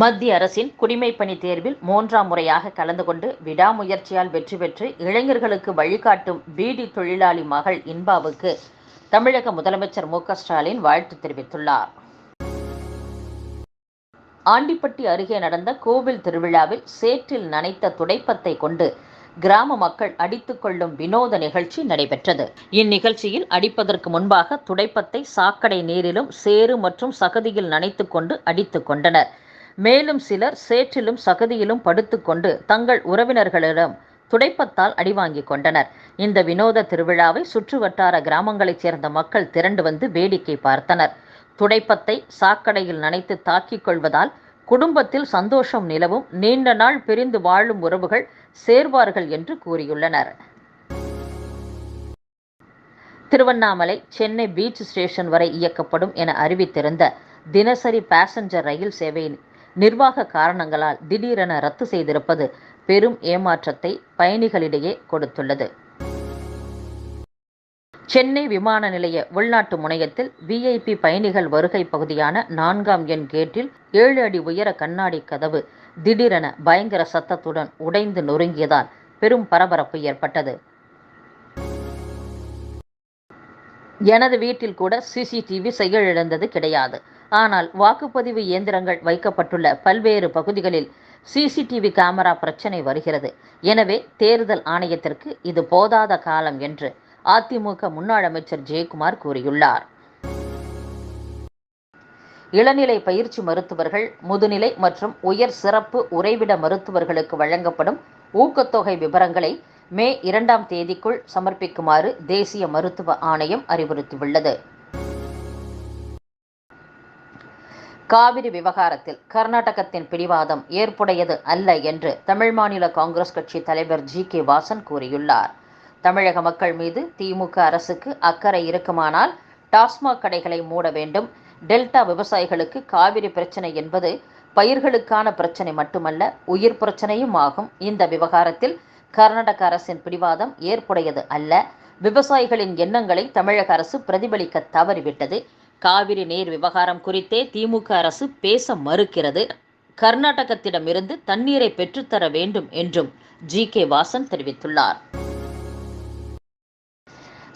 மத்திய அரசின் குடிமைப்பணி தேர்வில் மூன்றாம் முறையாக கலந்து கொண்டு விடாமுயற்சியால் வெற்றி பெற்று இளைஞர்களுக்கு வழிகாட்டும் பீடி தொழிலாளி மகள் இன்பாவுக்கு தமிழக முதலமைச்சர் மு ஸ்டாலின் வாழ்த்து தெரிவித்துள்ளார். ஆண்டிப்பட்டி அருகே நடந்த கோவில் திருவிழாவில் சேற்றில் நனைத்த துடைப்பத்தை கொண்டு கிராம மக்கள் அடித்துக் கொள்ளும் வினோத நிகழ்ச்சி நடைபெற்றது. இந்நிகழ்ச்சியில் அடிப்பதற்கு முன்பாக துடைப்பத்தை சாக்கடை நீரிலும் சேறு மற்றும் சகதியில் நனைத்துக் கொண்டு அடித்துக் கொண்டனர். மேலும் சிலர் சேற்றிலும் சகதியிலும் படுத்துக்கொண்டு தங்கள் உறவினர்களிடம் துடைப்பத்தால் அடிவாங்கிக் கொண்டனர். இந்த வினோத திருவிழாவை சுற்றுவட்டார கிராமங்களைச் சேர்ந்த மக்கள் திரண்டு வந்து வேடிக்கை பார்த்தனர். துடைப்பத்தை சாக்கடையில் நனைத்து தாக்கிக் கொள்வதால் குடும்பத்தில் சந்தோஷம் நிலவும் நீண்ட நாள் பிரிந்து வாழும் உறவுகள் சேர்வார்கள் என்று கூறியுள்ளனர். திருவண்ணாமலை சென்னை பீச் ஸ்டேஷன் வரை இயக்கப்படும் என அறிவித்திருந்த தினசரி பாசஞ்சர் ரயில் சேவை நிர்வாக காரணங்களால் திடீரென ரத்து செய்திருப்பது பெரும் ஏமாற்றத்தை பயணிகளிடையே கொடுத்துள்ளது. சென்னை விமான நிலைய உள்நாட்டு முனையத்தில் விஐபி பயணிகள் வருகை பகுதியான நான்காம் எண் கேட்டில் ஏழு அடி உயர கண்ணாடி கதவு திடீரென பயங்கர சத்தத்துடன் உடைந்து நொறுங்கியதால் பெரும் பரபரப்பு ஏற்பட்டது. எனது வீட்டில் கூட சிசிடிவி செயலிழந்தது கிடையாது. ஆனால் வாக்குப்பதிவு இயந்திரங்கள் வைக்கப்பட்டுள்ள பல்வேறு பகுதிகளில் சிசிடிவி கேமரா பிரச்சனை வருகிறது. எனவே தேர்தல் ஆணையத்திற்கு இது போதாத காலம் என்று அதிமுக முன்னாள் அமைச்சர் ஜெயக்குமார் கூறியுள்ளார். இளநிலை பயிற்சி மருத்துவர்கள் முதுநிலை மற்றும் உயர் சிறப்பு உறைவிட மருத்துவர்களுக்கு வழங்கப்படும் ஊக்கத்தொகை விவரங்களை மே இரண்டாம் தேதிக்குள் சமர்ப்பிக்குமாறு தேசிய மருத்துவ ஆணையம் அறிவுறுத்தியுள்ளது. காவிரி விவகாரத்தில் கர்நாடகத்தின் பிடிவாதம் ஏற்புடையது அல்ல என்று தமிழ் மாநில காங்கிரஸ் கட்சி தலைவர் ஜி கே வாசன் கூறியுள்ளார். தமிழக மக்கள் மீது திமுக அரசுக்கு அக்கறை இருக்குமானால் டாஸ்மாக் கடைகளை மூட வேண்டும். டெல்டா விவசாயிகளுக்கு காவிரி பிரச்சனை என்பது பயிர்களுக்கான பிரச்சனை மட்டுமல்ல உயிர் பிரச்சனையும் ஆகும். இந்த விவகாரத்தில் கர்நாடக அரசின் பிடிவாதம் ஏற்புடையது அல்ல. விவசாயிகளின் எண்ணங்களை தமிழக அரசு பிரதிபலிக்க தவறிவிட்டது. காவிரி நீர் விவகாரம் குறித்தே திமுக அரசு பேச மறுக்கிறது. கர்நாடகத்திடமிருந்து தண்ணீரை பெற்றுத்தர வேண்டும் என்றும் ஜி கே வாசன் தெரிவித்துள்ளார்.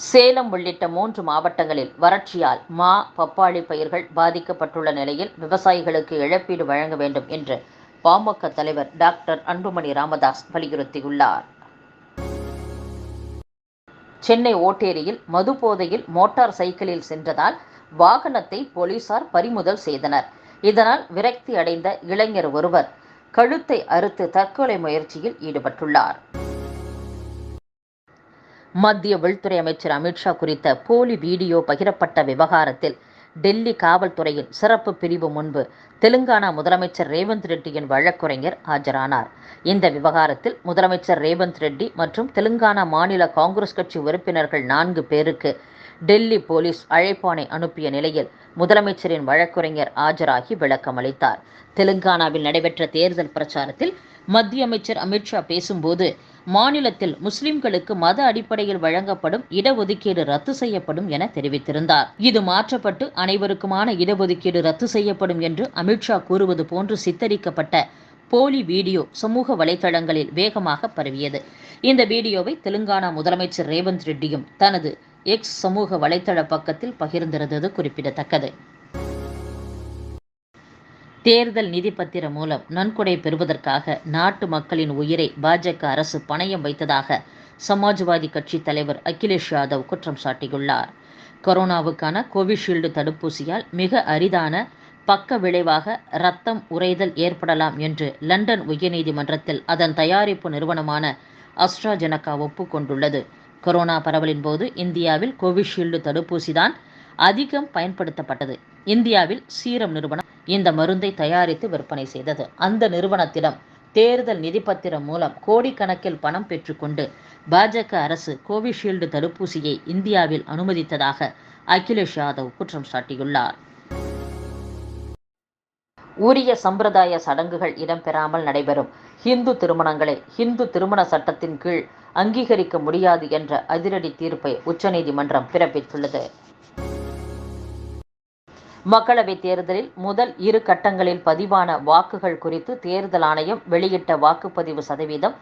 சேலம் உள்ளிட்ட மூன்று மாவட்டங்களில் வறட்சியால் மா பப்பாளி பயிர்கள் பாதிக்கப்பட்டுள்ள நிலையில் விவசாயிகளுக்கு இழப்பீடு வழங்க வேண்டும் என்று பாமக தலைவர் டாக்டர் அன்புமணி ராமதாஸ் வலியுறுத்தியுள்ளார். சென்னை ஓட்டேரியில் மது போதையில் மோட்டார் சைக்கிளில் சென்றதால் வாகனத்தை போலீசார் பறிமுதல் செய்தனர். இதனால் விரக்தி அடைந்த இளைஞர் ஒருவர் கழுத்தை அறுத்து தற்கொலை முயற்சியில் ஈடுபட்டுள்ளார். மத்திய உள்துறை அமைச்சர் அமித்ஷா குறித்த போலி வீடியோ பகிரப்பட்ட விவகாரத்தில் டெல்லி காவல்துறையின் சிறப்பு பிரிவு முன்பு தெலுங்கானா முதலமைச்சர் ரேவந்த் ரெட்டியின் வழக்குரைஞர் ஆஜரானார். இந்த விவகாரத்தில் முதலமைச்சர் ரேவந்த் ரெட்டி மற்றும் தெலுங்கானா மாநில காங்கிரஸ் கட்சி உறுப்பினர்கள் நான்கு பேருக்கு டெல்லி போலீஸ் அழைப்பானை அனுப்பிய நிலையில் முதலமைச்சரின் வழக்குரைஞர் ஆஜராகி விளக்கமளித்தார். தெலுங்கானாவில் நடைபெற்ற தேர்தல் பிரச்சாரத்தில் மத்திய அமைச்சர் அமித்ஷா பேசும்போது மாநிலத்தில் முஸ்லிம்களுக்கு மத அடிப்படையில் வழங்கப்படும் இடஒதுக்கீடு ரத்து செய்யப்படும் என தெரிவித்திருந்தார். இது மாற்றப்பட்டு அனைவருக்குமான இடஒதுக்கீடு ரத்து செய்யப்படும் என்று அமித்ஷா கூறுவது போன்று சித்தரிக்கப்பட்ட போலி வீடியோ சமூக வலைதளங்களில் வேகமாக பரவியது. இந்த வீடியோவை தெலுங்கானா முதலமைச்சர் ரேவந்த் ரெட்டியும் தனது எக்ஸ் சமூக வலைதள பக்கத்தில் பகிர்ந்திருந்தது குறிப்பிடத்தக்கது. தேர்தல் நிதி பத்திரம் மூலம் நன்கொடை பெறுவதற்காக நாட்டு மக்களின் உயிரை பாஜக அரசு பணயம் வைத்ததாக சமாஜ்வாதி கட்சி தலைவர் அகிலேஷ் யாதவ் குற்றம் சாட்டியுள்ளார். கொரோனாவுக்கான கோவிஷீல்டு தடுப்பூசியால் மிக அரிதான பக்க விளைவாக ரத்தம் உறைதல் ஏற்படலாம் என்று லண்டன் உயர்நீதிமன்றத்தில் அதன் தயாரிப்பு நிறுவனமான அஸ்ட்ராஜெனகா ஒப்புக்கொண்டுள்ளது. கொரோனா பரவலின் போது இந்தியாவில் கோவிஷீல்டு தடுப்பூசி தான் அதிகம் பயன்படுத்தப்பட்டது. இந்தியாவில் சீரம் நிறுவனம் இந்த மருந்தை தயாரித்து விற்பனை செய்தது. அந்த நிறுவனத்திடம் தேர்தல் நிதிப்பத்திரம் மூலம் கோடிக்கணக்கில் பணம் பெற்றுக்கொண்டு பாஜக அரசு கோவிஷீல்டு தடுப்பூசியை இந்தியாவில் அனுமதித்ததாக அகிலேஷ் யாதவ் குற்றம் சாட்டியுள்ளார். உரிய சம்பிரதாய சடங்குகள் இடம்பெறாமல் நடைபெறும். ஹிந்து திருமணங்களை ஹிந்து திருமண சட்டத்தின் கீழ் அங்கீகரிக்க முடியாது என்ற அதிரடி தீர்ப்பை உச்சநீதிமன்றம் பிறப்பித்துள்ளது. மக்களவைத் தேர்தலில் முதல் இரு கட்டங்களில் பதிவான வாக்குகள் குறித்து தேர்தல் ஆணையம் வெளியிட்ட வாக்குப்பதிவு சதவீதம்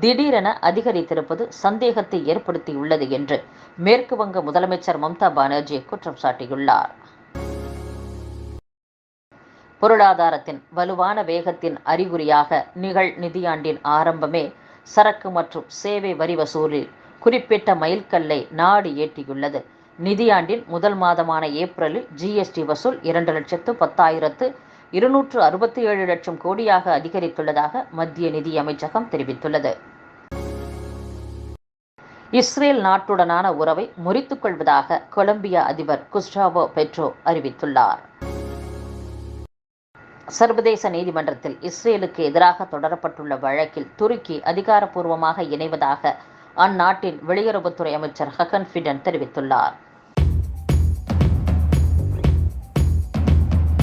திடீரென அதிகரித்திருப்பது சந்தேகத்தை ஏற்படுத்தியுள்ளது என்று மேற்கு வங்க முதலமைச்சர் மம்தா பானர்ஜி குற்றம் சாட்டியுள்ளார். பொருளாதாரத்தின் வலுவான வேகத்தின் அறிகுறியாக நிகழ் நிதியாண்டின் ஆரம்பமே சரக்கு மற்றும் சேவை வரி வசூலில் குறிப்பிட்ட மைல்கல்லை நாடு ஏற்றியுள்ளது. நிதியாண்டின் முதல் மாதமான ஏப்ரலில் ஜிஎஸ்டி வசூல் இரண்டு லட்சத்து பத்தாயிரத்து இருநூற்று அறுபத்தி ஏழு லட்சம் கோடியாக அதிகரித்துள்ளதாக மத்திய நிதி அமைச்சகம் தெரிவித்துள்ளது. இஸ்ரேல் நாட்டுடனான உறவை முறித்துக் கொள்வதாக கொலம்பிய அதிபர் குஸ்டாவோ பெட்ரோ அறிவித்துள்ளார். சர்வதேச நீதிமன்றத்தில் இஸ்ரேலுக்கு எதிராக தொடரப்பட்டுள்ள வழக்கில் துருக்கி அதிகாரப்பூர்வமாக இணைவதாக அந்நாட்டின் வெளியுறவுத்துறை அமைச்சர் ஹகன் ஃபிடன் தெரிவித்துள்ளார்.